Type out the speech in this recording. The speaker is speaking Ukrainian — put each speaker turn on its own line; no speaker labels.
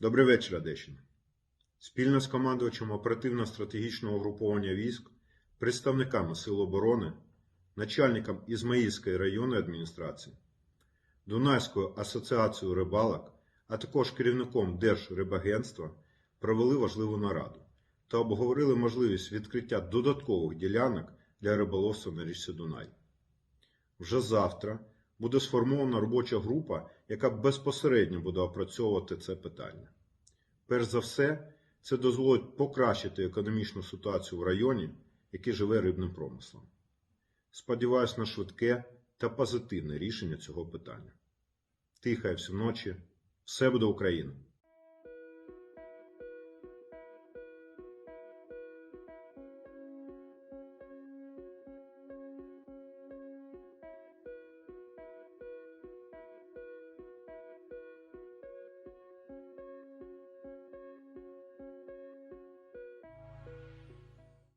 Добрий вечір, Одещина. Спільно з командувачем оперативно-стратегічного угруповання військ, представниками Сил оборони, начальником Ізмаїльської районної адміністрації, Дунайською асоціацією рибалок, а також керівником Держрибагентства провели важливу нараду та обговорили можливість відкриття додаткових ділянок для риболовства на річці Дунай. Вже завтра буде сформована робоча група, яка безпосередньо буде опрацьовувати це питання. Перш за все, це дозволить покращити економічну ситуацію в районі, який живе рибним промислом. Сподіваюсь на швидке та позитивне рішення цього питання. Тихає всю ночі, все буде Україна!